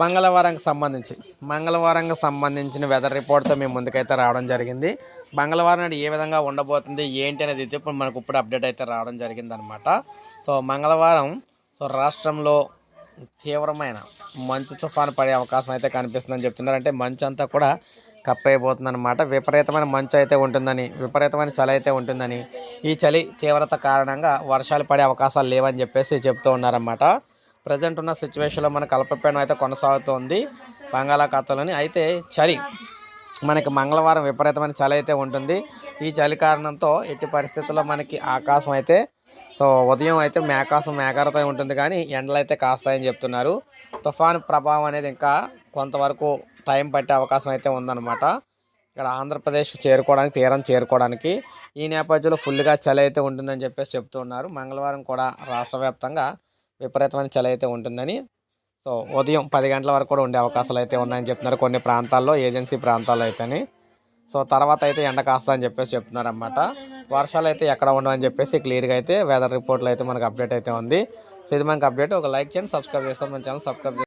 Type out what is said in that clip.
మంగళవారంకి సంబంధించి మంగళవారంకి సంబంధించిన వెదర్ రిపోర్ట్తో మేము ముందుకైతే రావడం జరిగింది. మంగళవారం నాడు ఏ విధంగా ఉండబోతుంది ఏంటి అనేది అయితే ఇప్పుడు మనకు ఇప్పుడు అప్డేట్ అయితే రావడం జరిగింది అనమాట సో మంగళవారం సో రాష్ట్రంలో తీవ్రమైన మంచు తుఫాను పడే అవకాశం అయితే కనిపిస్తుందని చెప్తున్నారు. అంటే మంచు అంతా కూడా కప్పైపోతుందన్నమాట. విపరీతమైన మంచు అయితే ఉంటుందని విపరీతమైన చలి అయితే ఉంటుందని ఈ చలి తీవ్రత కారణంగా వర్షాలు పడే అవకాశాలు లేవని చెప్పేసి చెప్తూ ఉన్నారన్నమాట. ప్రజెంట్ ఉన్న సిచ్యువేషన్లో మన కలపపేడం అయితే కొనసాగుతోంది. బంగాళాఖాతంలోని అయితే చలి మనకి మంగళవారం విపరీతమైన చలి అయితే ఉంటుంది. ఈ చలి కారణంతో ఎట్టి పరిస్థితుల్లో మనకి ఆకాశం అయితే సో ఉదయం అయితే మేకాశం మేఘారతో ఉంటుంది కానీ ఎండలు అయితే కాస్తాయని చెప్తున్నారు. తుఫాను ప్రభావం అనేది ఇంకా కొంతవరకు టైం పట్టే అవకాశం అయితే ఉందన్నమాట. ఇక్కడ ఆంధ్రప్రదేశ్ చేరుకోవడానికి తీరం చేరుకోవడానికి ఈ నేపథ్యంలో ఫుల్గా చలి అయితే ఉంటుందని చెప్పేసి చెప్తున్నారు. మంగళవారం కూడా రాష్ట్ర వ్యాప్తంగా విపరీతమైన చలి అయితే ఉంటుందని. సో ఉదయం పది గంటల వరకు కూడా ఉండే అవకాశాలు అయితే ఉన్నాయని చెప్తున్నారు కొన్ని ప్రాంతాల్లో ఏజెన్సీ ప్రాంతాల్లో అయితేని. సో తర్వాత అయితే ఎండ కాస్తా అని చెప్పేసి చెప్తున్నారు అనమాట వర్షాలు అయితే ఎక్కడ ఉండవని చెప్పేసి క్లియర్గా అయితే వెదర్ రిపోర్ట్లో అయితే మనకు అప్డేట్ అయితే ఉంది. సో ఇది మనకు అప్డేట్. ఒక లైక్ చేయండి సబ్స్క్రైబ్ చేసుకోండి మన ఛానల్ సబ్స్క్రైబ్